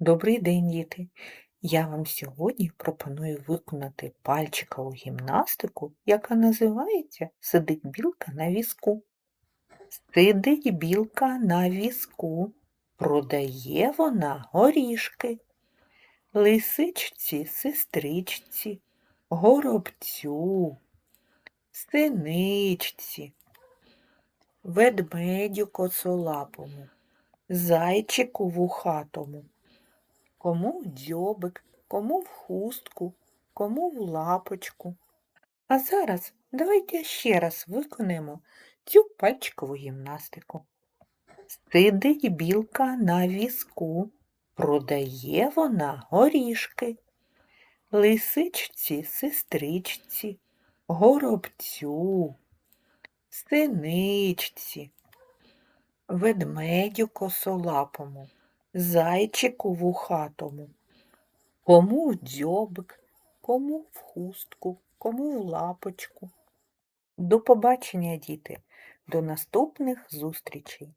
Добрий день, діти! Я вам сьогодні пропоную виконати пальчикову гімнастику, яка називається Сидить білка на візку. Сидить білка на візку, продає вона горішки. Лисичці, сестричці, горобцю, синичці, ведмедю косолапому, зайчику вухатому. Кому в дзьобик, кому в хустку, кому в лапочку. А зараз давайте ще раз виконаємо цю пальчикову гімнастику. Сидить білка на візку, продає вона горішки. Лисичці, сестричці, горобцю, синичці, ведмедю косолапому зайчику вухатому, кому в дзьобик, кому в хустку, кому в лапочку. До побачення, діти, до наступних зустрічей!